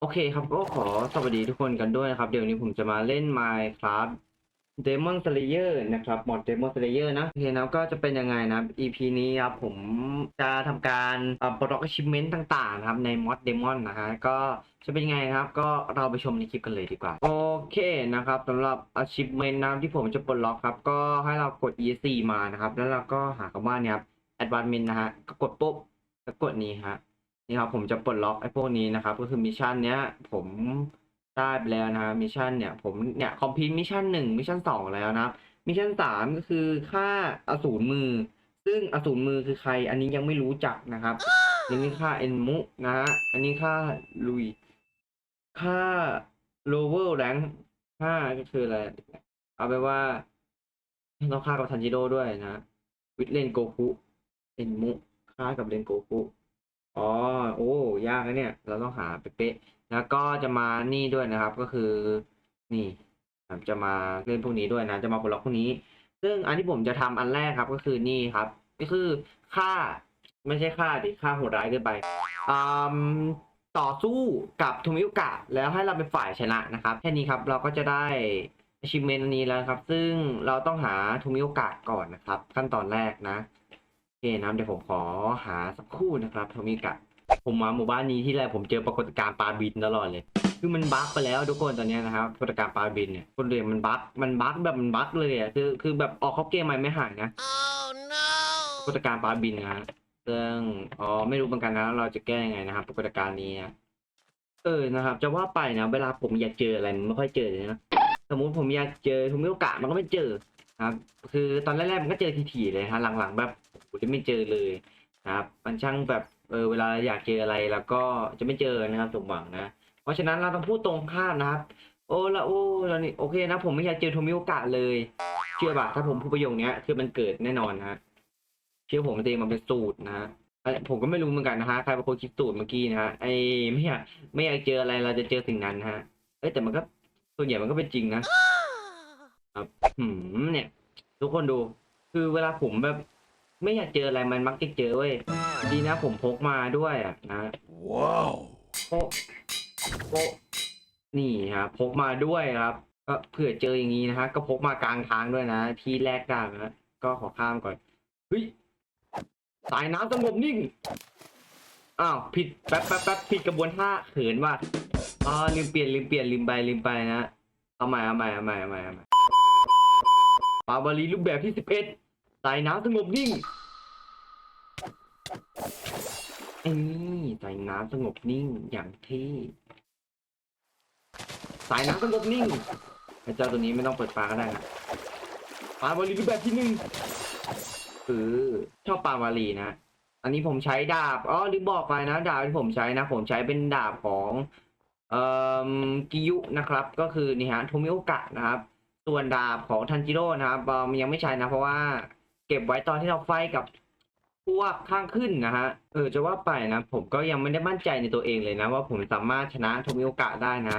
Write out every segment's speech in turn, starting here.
โอเคครับก็ขอสวัสดีทุกคนกันด้วยนะครับ เดี๋ยวนี้ผมจะมาเล่น Minecraft Demon Slayer นะครับมอด Demon Slayer นะโอเคนะก็จะเป็นยังไงนะ EP นี้ครับผมจะทำการปลดล็อก achievement ต่างๆนะครับใน Mod Demon นะฮะก็จะเป็นยังไงครับ ก็เราไปชมในคลิปกันเลยดีกว่า โอเคนะครับสำหรับ achievement นะที่ผมจะปลดล็อกครับ ก็ให้เรากด E4 มานะครับ แล้วเราก็หาคำว่าเนี่ยครับ advancement นะฮะก็กดปุ๊บแล้วกดนี้ฮะ นี่ครับผมจะปลดล็อกไอ้พวกนี้นะครับ ก็คือมิชชั่นเนี้ย ผมได้ไปแล้วนะมิชชั่นเนี่ยผมเนี่ยคอมพิวมิชชั่นหนึ่งมิชชั่นสองแล้วนะครับมิชชั่นสามก็คือค่าอสูรมือ ซึ่งอสูรมือคือใคร อันนี้ยังไม่รู้จักนะครับอันนี้ค่าเอ็นมุนะฮะอันนี้ค่าลุยค่า lower rank ค่าก็คืออะไรเอาไปว่าต้องค่ากับทันจิโร่ด้วยนะวิทเลนโกคุเอ็นมุค่ากับเลนโกคุ อ๋อ โอ้ ยากนะเนี่ย เราต้องหาเป๊ะๆแล้วก็จะมานี่ด้วยนะครับ ก็คือ นี่ครับจะมาเล่นพวกนี้ด้วยนะ จะมาปลดล็อกพวกนี้ ซึ่งอันที่ผมจะทำอันแรกครับ ก็คือนี่ครับ ก็คือค่า ไม่ใช่ค่าดิค่าโหดร้ายเกินไปอืมต่อสู้กับทูมิโอกะแล้วให้เราเป็นฝ่ายชนะนะครับ แค่นี้ครับเราก็จะได้ achievement นนี้แล้วครับ ซึ่งเราต้องหาทูมิโอกะก่อนนะครับ ขั้นตอนแรกนะ นะเดี๋ยวผมขอหาสักครู่นะครับโทมิกะ ผมมาหมู่บ้านนี้ที่แรกผมเจอปรากฏการณ์ปลาบินตลอดเลย คือมันบั๊กไปแล้วทุกคนตอนเนี้ยนะครับปรากฏการณ์ปลาบินเนี่ยคนเรียนมันบั๊กมันบั๊กแบบมันบั๊กเลยอะคือคือแบบออกเขาเกมใหม่ไม่หายนะ Oh no! ปรากฏการณ์ปลาบินนะฮะเรื่องอ๋อไม่รู้เหมือนกันนะ เราจะแก้ยังไงนะครับปรากฏการณ์นี้นะเออนะครับ จะว่าไปนะ เวลาผมอยากเจออะไรมันไม่ค่อยเจอเลยนะสมมุติผมอยากเจอทูมิโอกะมันก็ไม่เจอนะครับ คือตอนแรกๆมันก็เจอทีๆเลยฮะหลังๆแบบโอ้โห จะไม่เจอเลยนะครับมันช่างแบบเออเวลาอยากเจออะไรแล้วก็จะไม่เจอนะครับสมหวังนะ เพราะฉะนั้นเราต้องพูดตรงข้ามนะครับ โอ้ละโอ้เรานี่โอเคนะ ผมไม่อยากเจอโทมิโอกะเลย เชื่อป่ะถ้าผมพูดประโยคนี้คือมันเกิดแน่นอนนะฮะเชื่อผมมันเองมันเป็นสูตรนะผมก็ไม่รู้เหมือนกันนะฮะใครเป็นคนคิดสูตรเมื่อกี้นะฮะไอ้ไม่อยากไม่อยากเจออะไรเราจะเจอสิ่งนั้นนะฮะเอ้ยแต่มันก็ส่วนใหญ่มันก็เป็นจริงนะครับ หืมเนี่ย ทุกคนดู คือเวลาผมแบบ ไม่อยากเจออะไรมันมักจะเจอเว้ย ดีนะผมพกมาด้วยอะนะ Wow! โป๊ะโป๊ะนี่ครับพกมาด้วยครับก็เผื่อเจออย่างนี้นะฮะก็พกมากลางทางด้วยนะที่แรกได้นะก็ขอข้ามก่อนเฮ้ยสายน้ำสงบนิ่งอ้าวผิดแป๊บแป๊บแป๊บผิดกระบวนท่าเขินว่ะอ๋อลืมเปลี่ยนลืมเปลี่ยนลืมไปลืมไปนะเอาใหม่เอาใหม่เอาใหม่เอาใหม่เอาใหม่ปาบาลีรูปแบบที่สิบเอ็ด สายน้ำสงบนิ่งไอ้นี่สายน้ำสงบนิ่งอย่างที่สายน้ำสงบนิ่งพระเจ้าตัวนี้ไม่ต้องเปิดฟ้าก็ได้นะปลาวาลีรูปแบบที่หนึ่งคือชอบปลาวาลีนะ อันนี้ผมใช้ดาบอ๋อลืมบอกไปนะดาบที่ผมใช้นะ ผมใช้เป็นดาบของเอ่อกิยุนะครับ ก็คือนี่ฮะโทมิโอกะนะครับ ส่วนดาบของทันจิโร่นะครับยังไม่ใช้นะเพราะว่า เก็บไว้ตอนที่เราไฟกับพวกข้างขึ้นนะฮะ เออจะว่าไปนะ ผมก็ยังไม่ได้มั่นใจในตัวเองเลยนะ ว่าผมสามารถชนะทมิโอกะได้นะ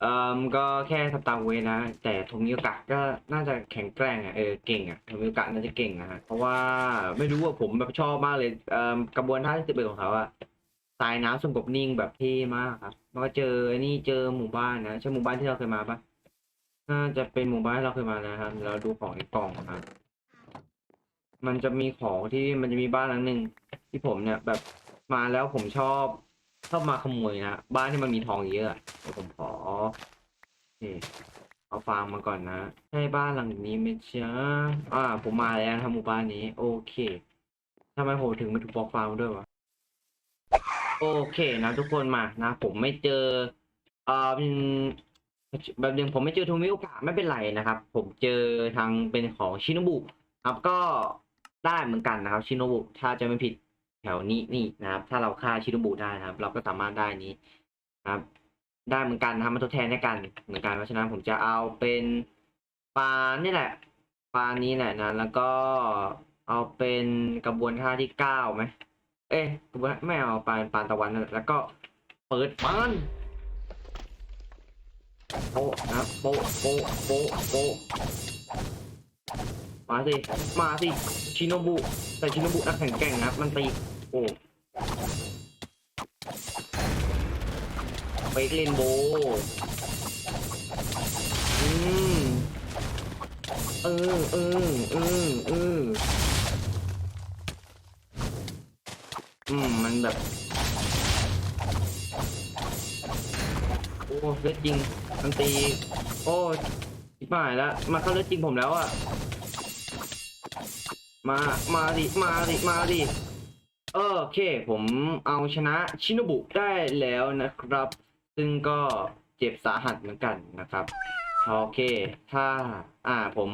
เอ่อก็แค่ทำตามเวนะ แต่ทมิโอกะก็น่าจะแข็งแกร่งอะเออเก่งอะทมิโอกะน่าจะเก่งนะฮะเพราะว่าไม่รู้ว่าผมแบบชอบมากเลยเอ่อกระบวนท่าที่สิบเอ็ดของเขาอะสายน้ำสงบนิ่งแบบเท่มากครับแล้วก็เจอนี่เจอหมู่บ้านนะใช่หมู่บ้านที่เราเคยมาปะน่าจะเป็นหมู่บ้านที่เราเคยมานะครับเดี๋ยวเราดูของในกล่องนะครับ มันจะมีของที่มันจะมีบ้านหลังหนึ่งที่ผมเนี่ยแบบมาแล้วผมชอบชอบมาขโมยนะบ้านที่มันมีทองเยอะเดี๋ยวผมขอนี่เอาฟางมาก่อนนะใช่บ้านหลังนี้ไหมจ๊ะอ่า ผมมาแล้วทำหมู่บ้านนี้ โอเคทำไมผมถึงมาถูกบอกฟางด้วยวะโอเคนะทุกคนมานะ ผมไม่เจออ่าเป็นแบบหนึ่งผมไม่เจอโทมิโอกะไม่เป็นไรนะครับ ผมเจอทางเป็นของชินบุครับก็ ได้เหมือนกันนะครับชิโนบุถ้าจะไม่ผิดแถวนี้นี่นะครับ ถ้าเราฆ่าชิโนบุได้นะครับ เราก็สามารถได้นี้นะครับ ได้เหมือนกันนะครับมาทดแทนในกันเหมือนกันเพราะฉะนั้นผมจะเอาเป็นปลานี่แหละปลานี้แหละนะ แล้วก็เอาเป็นกระบวนท่าที่เก้าไหมเอ๊ะกระบวนไม่เอาปลาปลาตะวันแล้วก็เปิดปานโปะนะโปะโปะโปะโปะ มาสิ มาสิ ชิโนบุ แต่ชิโนบุนักแข่งแกร่งนะครับ มันตี โอ้เฟกเลนโบว์อืม เออเออเออเอออืม มันแบบ โอ้เลือดจริง มันตี โอ้ชิบหายแล้ว มาเข้าเลือดจริงผมแล้วอะ มา มาดิ มาดิ มาดิโอเค ผมเอาชนะชินบุได้แล้วนะครับ ซึ่งก็เจ็บสาหัสเหมือนกันนะครับ โอเค ถ้า อ่า ผม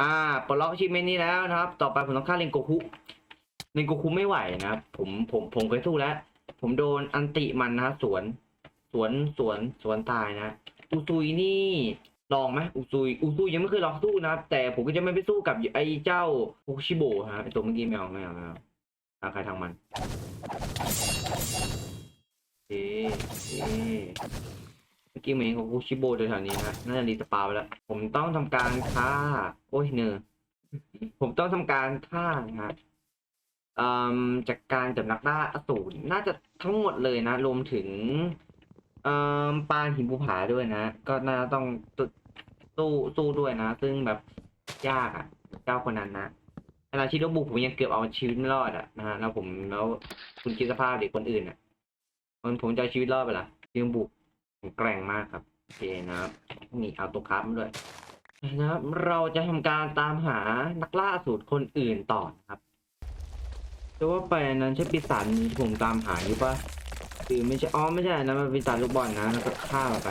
อ่า ปลดล็อกชิเมนนี้แล้วนะครับ ต่อไปผมต้องฆ่าเลนโกคุ เลนโกคุไม่ไหวนะครับ ผม ผม ผมเคยสู้แล้ว ผมโดนอันติมันนะสวน สวน สวน สวนตายนะอูซุยนี่ ลองไหมอูซุยอูซุยยังไม่เคยลองสู้นะแต่ผมก็จะไม่ไปสู้กับไอ้เจ้าโอชิโบฮะไอ้ตัวเมื่อกี้ไม่เอาไม่เอาไม่เอาทางใครทางมันเอ๊ะเอ๊ะเมื่อกี้เหมือนของโอชิโบแถวๆนี้นะน่าจะรีสปาไปแล้ว ผมต้องทำการฆ่า โอ้ยเนอผมต้องทำการฆ่านะฮะอืมจากการจับนักล่าอสูรน่าจะทั้งหมดเลยนะ รวมถึงอ่อปานหินภูผาด้วยนะ ก็น่าต้องต สู้สู้ด้วยนะ ซึ่งแบบยากอะเจ้าคนนั้นนะขณะที่รบบุกผมยังเกือบเอาชีวิตไม่รอดอะนะฮะแล้วผมแล้วคุณคิดสภาพเด็กคนอื่นอะมันผมจะชีวิตรอดไปละยืมบุกผมแกร่งมากครับโอเคนะครับนี่เอาตัวคราฟมาด้วยนะครับเราจะทำการตามหานักล่าสูตรคนอื่นต่อนะครับแต่ว่าไปนั้นใช่ปีศาจนี้ผมตามหาอยู่ปะคือไม่ใช่อ๋อไม่ใช่นะมันเป็นสารลูกบอลนะแล้วก็ฆ่ามันไป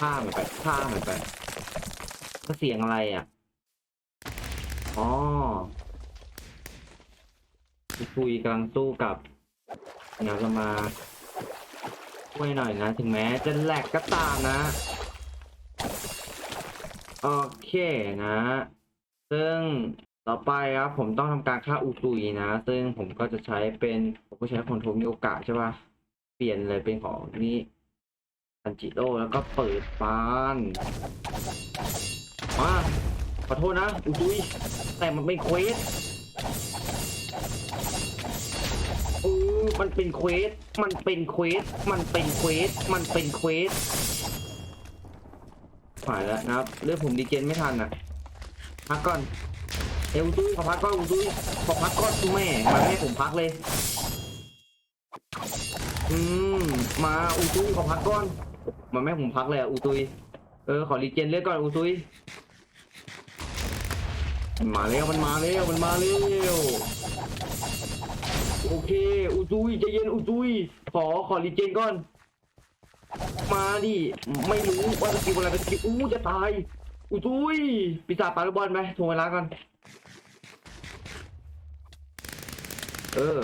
ฆ่ามันไปฆ่ามันไป ก็เสียงอะไรอะ อ๋อคุยกำลังสู้กับเดี๋ยวเรามาช่วยหน่อยนะ ถึงแม้จะแหลกก็ตามนะ โอเคนะ ซึ่งต่อไปครับ ผมต้องทำการฆ่าอูซุยนะ ซึ่งผมก็จะใช้เป็น ผมก็ใช้คอนโทรลมีโอกาสใช่ปะเปลี่ยนเลยเป็นของนี้ซันจิโร่แล้วก็เปิดปาน มาขอโทษนะ อุดุยแต่มันเป็นเควสเออมันเป็นเควส มันเป็นเควส มันเป็นเควส มันเป็นเควสผ่านแล้วนะครับเรื่องผมดีเจนไม่ทันอะ พักก่อนเอวดุยขอพักก่อนอุดุยขอพักก่อนคุณแม่มาให้ผมพักเลย อืม มาอูตุยขอพักก่อนมันไม่ผมพักเลยอะอูตุยเออขอรีเจนเลือดก่อนอูตุย มันมาแล้วมันมาแล้วมันมาแล้วโอเคอูตุยใจเย็นอูตุยขอขอรีเจนก่อน มาดิไม่รู้ว่าสกิลอะไรเป็นสกิลอู้จะตายอูตุยปีศาจปาลูกบอลไหมโทรเวลาก่อนเออ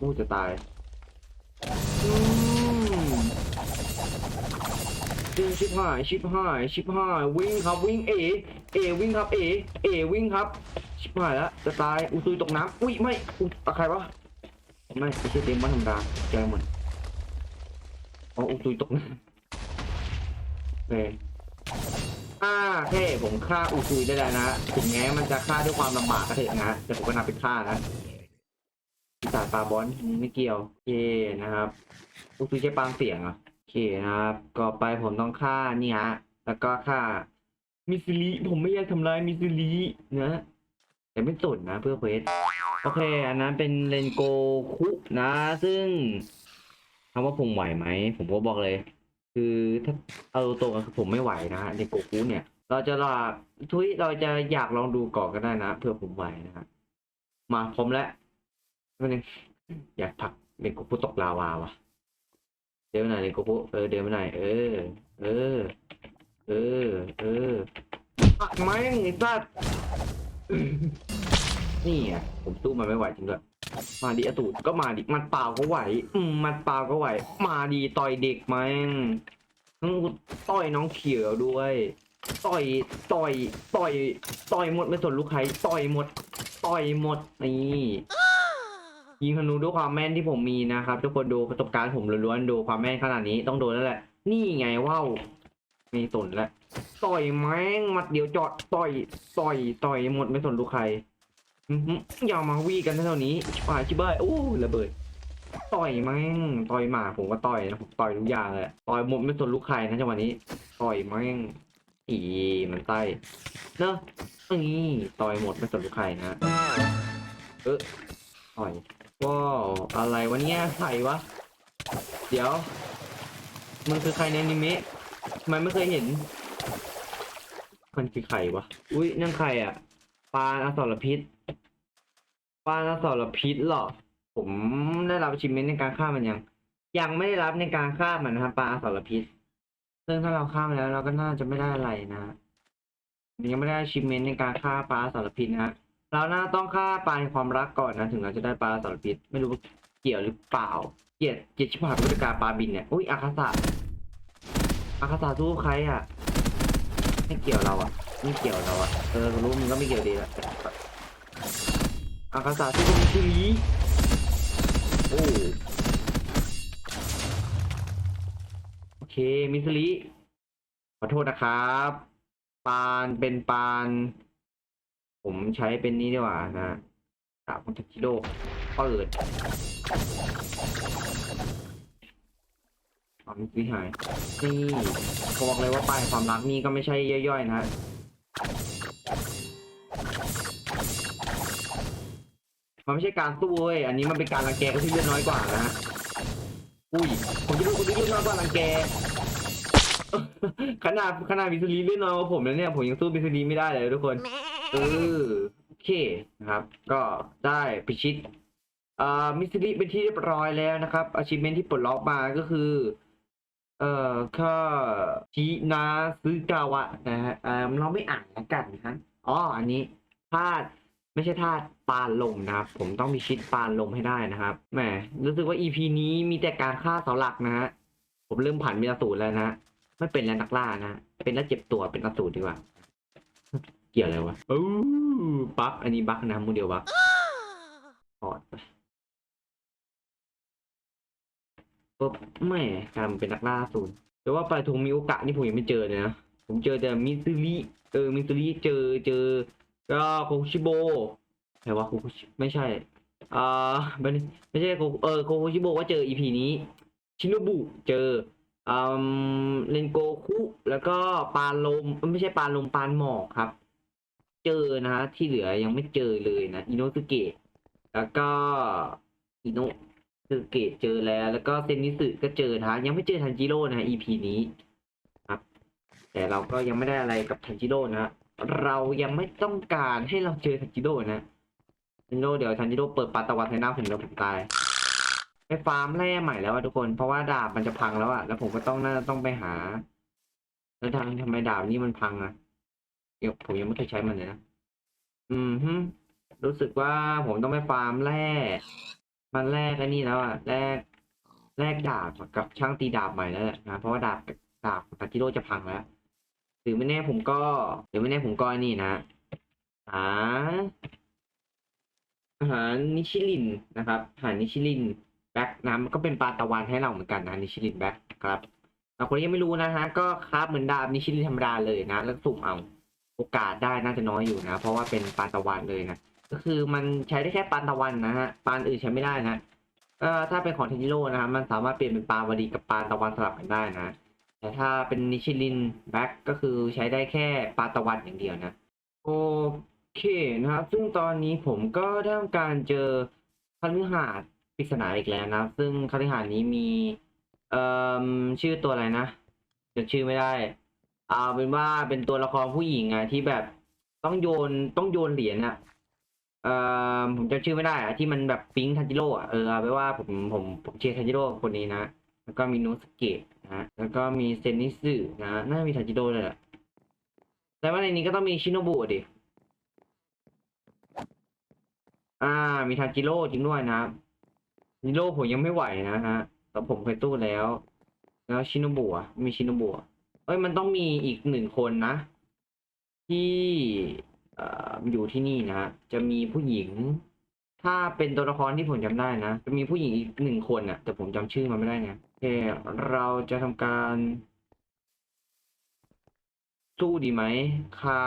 อู้จะตายชิบหายชิบหายชิบหายวิ่งครับวิ่งเอ เอวิ่งครับเอเอวิ่งครับชิบหายแล้วจะตายอุซุยตกน้ำอุ้ยไม่อุยอะใครวะไม่ไม่ใช่เดมอนธรรมดาแกหมดอ๋ออุซุยตกน้ำโอเคอ่าเท่ผมฆ่าอุซุยได้แล้วนะถึงแม้มันจะฆ่าด้วยความลำบากก็เถอะนะแต่ผมก็นำไปฆ่านะปีศาจปลาบอลไม่เกี่ยวโอเคนะครับอุซุใช้ปางเสียงอะโอเคนะครับก็ไปผมต้องฆ่านี่ฮะแล้วก็ฆ่า มิซิลิผมไม่อยากทำร้ายมิซิลินะ แต่ไม่สนนะเพื่อเควสโอเค อันนั้นเป็นเลนโกคุนะ ซึ่งถามว่าผมไหวไหม ผมก็บอกเลย คือถ้าเอาตรงๆคือผมไม่ไหวนะเลนโกคุเนี่ย เราจะลาทุยเราจะอยากลองดูก่อนก็ได้นะเพื่อผมไหวนะมาพร้อมแล้วนิดนึงอยากผักเด็กกุปุตกลาวาว่ะเดินไปไหนเด็กกุปุเออเดินไปไหนเออ เออ เออ เออผลักแม่งไอ้สัสนี่อะผมสู้มันไม่ไหวจริงด้วยมาดิอสูรก็มาดิมันเปล่าก็ไหว อืมมันเปล่าก็ไหว มาดีต่อยเด็กแม่งอืมต่อยน้องเขียวด้วย ต่อยต่อยต่อยต่อยหมดไม่สนลูกใครต่อยหมด ต่อยหมดนี่ยิงธนูด้วยความแม่นที่ผมมีนะครับทุกคนดูประสบการณ์ผมล้วนๆดูความแม่นขนาดนี้ต้องโดนแล้วแหละ นี่ไงว้าว ม่สนแล้วต่อยแม่งมัดเดียวจอดต่อยต่อยต่อยหมดไม่สนลูกใครอย่ามาวีกันเท่านี้ชิบายชิบหายโอ้ระเบิดต่อยแม่งต่อยหมาผมก็ต่อยนะผมต่อยทุกอย่างเลยต่อยหมดไม่สนลูกใครนะจังหวะนี้ต่อยแม่งอีมันไส้เนอะนี่ต่อยหมดไม่สนลูกใครนะเออต่อยว้าวอะไรวะเนี่ยใครวะเดี๋ยวมันคือใครในนิเมะ ทำไมไม่เคยเห็น มันคือใครวะ อุ้ยนั่นใครอะ ปลาอสรพิษ ปลาอสรพิษหรอ ผมได้รับชิมเมนในการฆ่ามันยัง ยังไม่ได้รับในการฆ่ามันนะครับปลาอสรพิษ ซึ่งถ้าเราฆ่ามันแล้ว เราก็น่าจะไม่ได้อะไรนะยังไม่ได้ชิมเมนในการฆ่าปลาอสรพิษนะเราน่าต้องฆ่าปลาแห่งความรักก่อนนะถึงเราจะได้ปลาอสรพิษ ไม่รู้เกี่ยวหรือเปล่า เกลียดเกลียดชิบหายบริการปลาบินเนี่ยอุ้ยอาคาสะ อาคาสะสู้ใครอะ ไม่เกี่ยวเราอะ ไม่เกี่ยวเราอะ เออรู้มึงก็ไม่เกี่ยวดีละอาคาสะสู้กับมิคุรีโอ้โอเค มิสลิขอโทษนะครับ ปานเป็นปาน ผมใช้เป็นนี้ดีกว่านะดาบของทักิโดเปิด ความวิหาย นี่เขาบอกเลยว่าปลายความรักนี่ก็ไม่ใช่ย่อยๆ นะมันไม่ใช่การสู้เว้ย อันนี้มันเป็นการรังแกคนที่เลือดน้อยกว่านะฮะอุ้ย ผมจะดูคนที่เลือดน้อยกว่ารังแก ขนาดขนาดมิสลีเลือดน้อยกว่าผมแล้วเนี่ย ผมยังสู้มิสลีไม่ได้เลยทุกคน เออ โอเคนะครับ ก็ได้พิชิตอ่ามิสลิเป็นที่เรียบร้อยแล้วนะครับ achievement ที่ปลดล็อกมาก็คือ เอ่อก็ชินาซึกาวะนะฮะเอ่อเราไม่อ่านแล้วกันนะอ๋ออันนี้ธาตุไม่ใช่ธาตุปานลมนะครับ ผมต้องพิชิตปานลมให้ได้นะครับแหมรู้สึกว่า EP นี้มีแต่การฆ่าเสาหลักนะฮะผมเริ่มผ่านมีอสูรแล้วนะไม่เป็นแล้วนักล่านะเป็นแล้วเจ็บตัวเป็นอสูรดีกว่า เกี่ยวอะไรวะอู้บั๊กอันนี้บั๊กนะโมเดลบั๊กถอด ปุ๊บแม่กายมาเป็นนักล่าศูนย์แต่ว่าปลาทงมีโอกาสนี่ผมยังไม่เจอเลยนะ ผมเจอแต่มิซูริเออมิซูริเจอเจอ ก็โคชิโบใครว่าโคชิไม่ใช่อ่าไม่ไม่ใช่โคเออโคชิโบว่าเจออีพีนี้ ชิโนบุเจออืมเลนโกคุแล้วก็ปานลมไม่ใช่ปานลมปานหมอกครับ เจอนะฮะที่เหลือยังไม่เจอเลยนะอิโนสุเกะแล้วก็อิโน สุเกะเจอแล้ว แล้วก็เซนนิสึก็เจอนะยังไม่เจอทันจิโร่นะ EP นี้ครับ แต่เราก็ยังไม่ได้อะไรกับทันจิโร่นะเรายังไม่ต้องการให้เราเจอทันจิโร่นะทันจิโร่เดี๋ยวทันจิโร่เปิดปาตะวันให้หน้าผมแล้วผมตายไปฟาร์มแร่ใหม่แล้วทุกคนเพราะว่าดาบมันจะพังแล้วอะแล้วผมก็ต้องน่าต้องไปหา แล้วทางทำไมดาบนี่มันพังอะเดี๋ยวผมยังไม่เคยใช้มันเลยนะอืมฮึรู้สึกว่าผมต้องไปฟาร์มแร่ มันแลกไอ้นี่แล้วอะแลกแลกดาบกับช่างตีดาบใหม่แล้วนะเพราะว่าดาบดาบตาจิโร่จะพังแล้วหรือไม่แน่ผมก็หรือไม่แน่ผมก็นี่นะหาอาหารนิชิลินนะครับอาหารนิชิลินแบ็กนะมันก็เป็นปลาตะวันให้เราเหมือนกันนะนิชิลินแบ็กครับเราคนที่ยังไม่รู้นะฮะก็คราบเหมือนดาบนิชิลินธรรมดาเลยนะ แล้วสุ่มเอาโอกาสได้น่าจะน้อยอยู่นะ เพราะว่าเป็นปลาตะวันเลยนะ ก็คือมันใช้ได้แค่ปลาตะวันนะฮะปลาอื่นใช้ไม่ได้นะเอ่อถ้าเป็นของเทนิโร่นะฮะมันสามารถเปลี่ยนเป็นปลาวดีกับปลาตะวันสลับกันได้นะ แต่ถ้าเป็นนิชิลินแบ็กก็คือใช้ได้แค่ปลาตะวันอย่างเดียวนะโอเคนะครับ ซึ่งตอนนี้ผมก็ได้ทำการเจอพฤหาสน์ปริศนาอีกแล้วนะซึ่งคฤหาสน์นี้มีเอ่อชื่อตัวอะไรนะจำชื่อไม่ได้เอาเป็นว่าเป็นตัวละครผู้หญิงอะที่แบบต้องโยนต้องโยนเหรียญอะ เอ่อผมจำชื่อไม่ได้อะที่มันแบบปิ๊งทันจิโร่อะเออเอาไปว่าผมผมผมเชียร์ทันจิโร่คนนี้นะ แล้วก็มีโนสเกะนะแล้วก็มีเซนนิสึนะน่าจะมีทันจิโร่เลยแหละแต่ว่าในนี้ก็ต้องมีชิโนบุดิอ่า มีทาจิโร่จริงด้วยนะครับจิโร่ผมยังไม่ไหวนะฮะแต่ผมเคยตู้แล้ว แล้วชินโนบุอะมีชินโนบุเอ้ยมันต้องมีอีกหนึ่งคนนะ ที่ อยู่ที่นี่นะจะมีผู้หญิง ถ้าเป็นตัวละครที่ผมจำได้นะ จะมีผู้หญิงอีกหนึ่งคนอะแต่ผมจำชื่อมันไม่ได้นะโอเคเราจะทำการ สู้ดีไหมคา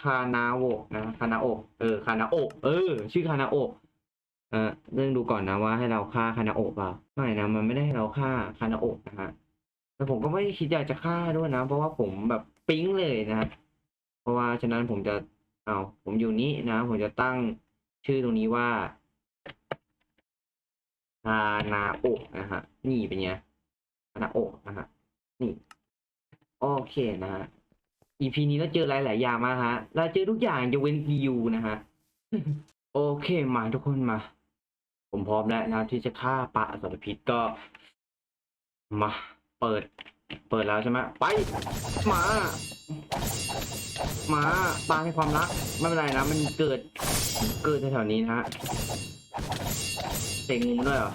คานาโอะนะคานาโอะเออคานาโอะเออ ชื่อคานาโอะเอ่อเรื่องดูก่อนนะว่าให้เราฆ่าคานาโอะเปล่าไม่นะมันไม่ได้ให้เราฆ่าคานาโอะนะฮะแต่ผมก็ไม่คิดอยากจะฆ่าด้วยนะ เพราะว่าผมแบบปิ๊งเลยนะ ราะว่าฉะนั้นผมจะเอาผมอยู่นี้นะ ผมจะตั้งชื่อตรงนี้ว่าคานาโอะนะฮะ นี่เป็นไงคานาโอะนะฮะ นี่ โอเคนะฮะ EP นี้เราเจอหลาย ๆ อย่างมากฮะ เราเจอทุกอย่างยกเว้นวิวนะฮะ โอเคมาทุกคนมา ผมพร้อมแล้วนะที่จะฆ่าปลาอสรพิษก็ มา เปิด เปิดแล้วใช่ไหมไป มา มาปลาให้ความรัก ไม่เป็นไรนะ มันเกิด เกิดแถวๆนี้นะฮะเตะงูด้วยเหรอ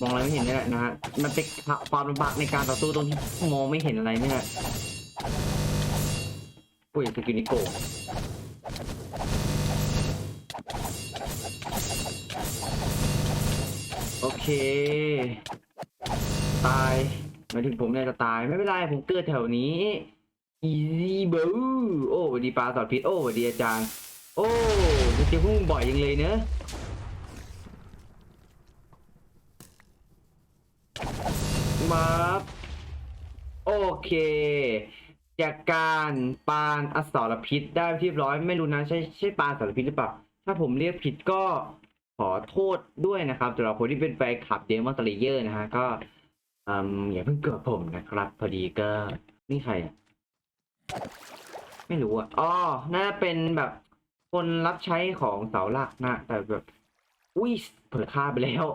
มองอะไรไม่เห็นนี่แหละนะฮะ มันเป็นความลำบากในการต่อสู้ตรงที่มองไม่เห็นอะไรเนี่ยอุ้ยสกินิโกโอเค ตายหมายถึงผมเนี่ยจะตายไม่เป็นไรผมเกิดแถวนี้ easy bro โอ้สวัสดีปลาสอดพิษ โอ้สวัสดีอาจารย์ โอ้จะเจอพวกมึงบ่อยยังเลยเนอะมาบโอเค จากการปานอสรพิษได้เรียบร้อย ไม่รู้นะใช่ใช่ปานอสรพิษหรือเปล่า ถ้าผมเรียกผิดก็ขอโทษด้วยนะครับสำหรับคนที่เป็นแฟนคลับเดมอนสเลเยอร์นะฮะก็อืมอย่าเพิ่งเกิดผมนะครับ พอดีก็นี่ใครอะ ไม่รู้อะอ๋อน่าจะเป็นแบบ คนรับใช้ของเสาหลักนะ แต่แบบ อุ้ยเผลอฆ่าไปแล้ว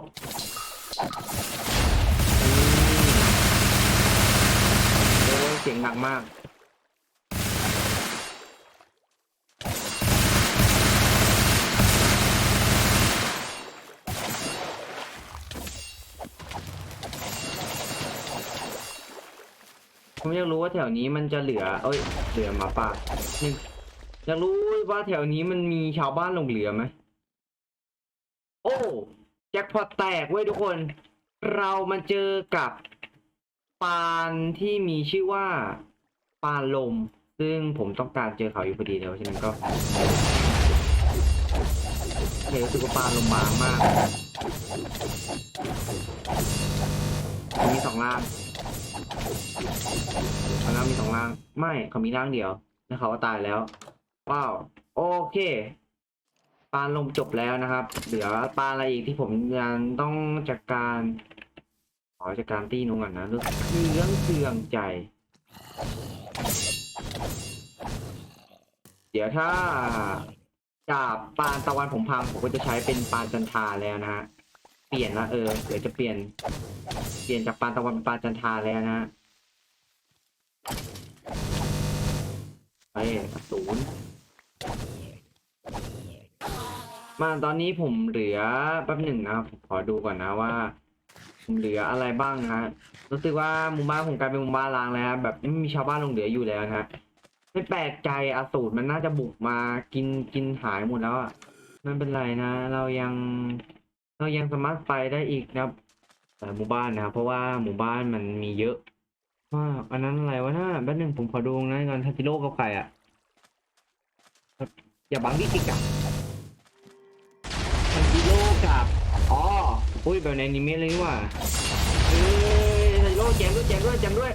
เสียงหนักมาก ผมอยากรู้ว่าแถวนี้มันจะเหลือ เอ้ย เหลือหมาป่านี่อยากรู้ว่าแถวนี้มันมีชาวบ้านหลงเหลือไหม โอ้แจ็คพอตแตกเว้ยทุกคน เรามาเจอกับปานที่มีชื่อว่า ปานลม ซึ่งผมต้องการเจอเขาอยู่พอดีเลยเพราะฉะนั้นก็เฮ้ยรู้สึกว่าปานลมบางมากมีสองล่าง ขาล่างมีสองล่าง ไม่เขามีล่างเดียวแล้วเขาตายแล้ว ว้าว โอเค ปานลมจบแล้วนะครับ เหลือปานอะไรอีกที่ผมยังต้องจัดการ ขอจัดการตีนุ่งก่อนนะเรื่องเครื่องเคืองใจ เดี๋ยวถ้าดาบปานตะวันผมพังผมก็จะใช้เป็นปานจันทราแล้วนะฮะ ปลี่ยนนะเออเดี๋ยวจะเปลี่ยน เปลี่ยนจากปานตะวันเป็นปานจันทราแล้วนะฮะไปศูนย์มาตอนนี้ผมเหลือแป๊บหนึ่งนะครับผมขอดูก่อนนะว่าผมเหลืออะไรบ้างนะฮะรู้สึกว่าหมู่บ้านผมกลายเป็นหมู่บ้านร้างแล้วแบบไม่มีชาวบ้านลงเหลืออยู่แล้วนะฮะไม่แปลกใจอสูรมันน่าจะบุกมากินกินหายหมดแล้วอะไม่เป็นไรนะ เรายัง เรายังสามารถไปได้อีกนะครับแต่หมู่บ้านนะครับเพราะว่าหมู่บ้านมันมีเยอะว่าอันนั้นอะไรวะน่าแป๊บนึงผมขอดูนะงานทันจิโร่กับใครอะอย่าบังดิจิกอะทันจิโร่กับอ๋ออุ้ยแบบในนิเมะเลยว่าเอ้ยทันจิโร่แจมด้วยแจมด้วยแจมด้วย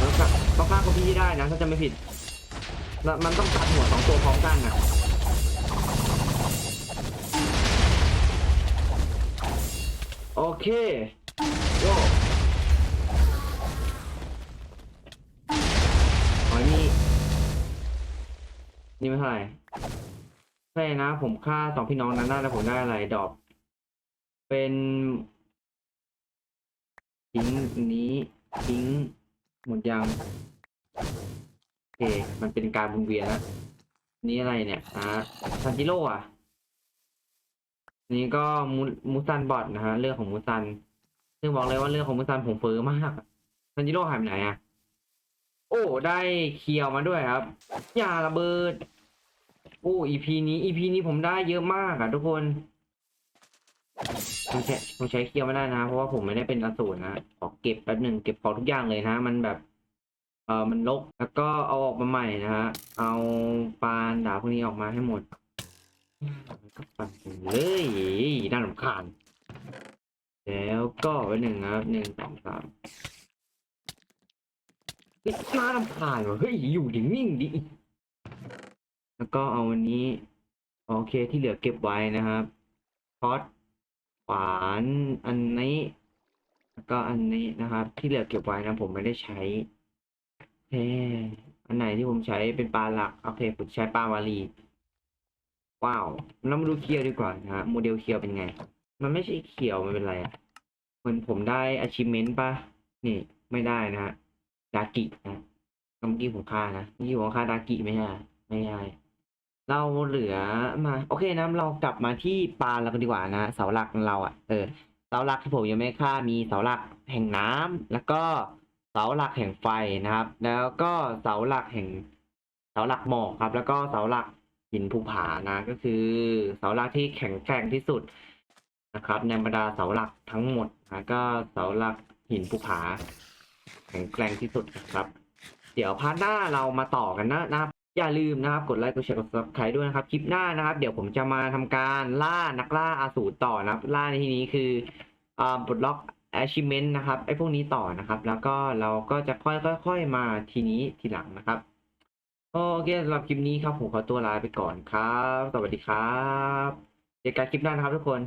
ต้องฆ่าต้องฆ่าคนที่ได้นะถ้าจะไม่ผิด แล้วมันต้องตัดหัวสองตัวพร้อมกันอะโอเคโยอ๋อนี่นี่ไม่เท่าไหร่ใช่นะ ผมฆ่าสองพี่น้องนั้นได้แล้วผมได้อะไรดอก เป็นทิ้งนี้ทิ้งหมดยัง มันเป็นการวนเวียนแล้วนี่อะไรเนี่ยอ่าซันจิโร่อะนี่ก็มูมูซันบอทนะฮะเรื่องของมูซันซึ่งบอกเลยว่าเรื่องของมูซันผมเฟอมากซันจิโร่หายไปไหนอะโอ้ ได้เคียวมาด้วยครับ อย่าระเบิด โอ้อีพีนี้อีพีนี้ผมได้เยอะมากอะทุกคนผมใช้ผมใช้เคียวไม่ได้นะ เพราะว่าผมไม่ได้เป็นอสูรนะขอเก็บแป๊บหนึ่งเก็บของทุกอย่างเลยนะ มันแบบ ออมันลกแล้วก็เอาออกมาใหม่นะฮะ เอาปานดาพวกนี้ออกมาให้หมดก็ปั่นเลยน่ารำคาญแล้วก็ไว้หนึ่งครับหนึ่งสองสามเฮ้ยน่ารำคาญว่ะเฮ้ยอยู่นิ่งดิแล้วก็เอาวันนี้ โอเคที่เหลือเก็บไว้นะครับพอดขวานอันนี้แล้วก็อันนี้นะครับ ที่เหลือเก็บไว้นะผมไม่ได้ใช้ อออันไหนที่ผมใช้เป็นปลาหลักโอเคผมใช้ปลาวาลีว้าวเรามาดูเคียวดีกว่านะฮะโมเดลเคียวเป็นไง มันไม่ใช่เขียวมันเป็นอะไรอะเหมือนผมได้ achievement ป่ะนี่ไม่ได้นะฮะดากินะเมื่อกี้ผมฆ่านะเมื่อกี้ผมฆ่าดากิไม่ใช่ไม่ใช่เราเหลือมาโอเคนะเรากลับมาที่ปลานเรากันดีกว่านะเสาหลักของเราอะเออเสาหลักที่ผมยังไม่ฆ่ามีเสาหลักแห่งน้ำแล้วก็ เสาหลักแห่งไฟนะครับ แล้วก็เสาหลักแห่งเสาหลักหมอกครับ แล้วก็เสาหลักหินภูผานะ ก็คือเสาหลักที่แข็งแกร่งที่สุดนะครับในบรรดาเสาหลักทั้งหมดนะก็เสาหลักหินภูผา แข็งแกร่งที่สุดครับ เดี๋ยวพาร์ทหน้าเรามาต่อกันนะนะครับอย่าลืมนะครับ กดไลค์กดแชร์กด subscribe ด้วยนะครับ คลิปหน้านะครับ เดี๋ยวผมจะมาทำการล่านักล่าอาสูรต่อนะครับ ล่าในที่นี้คืออ่าปลดล็อก achievement นะครับไอ้พวกนี้ต่อนะครับ แล้วก็เราก็จะค่อยๆมาทีนี้ทีหลังนะครับ โอเคสำหรับคลิปนี้ครับผมขอตัวลาไปก่อนครับ สวัสดีครับเจอกันคลิปหน้านะครับทุกคน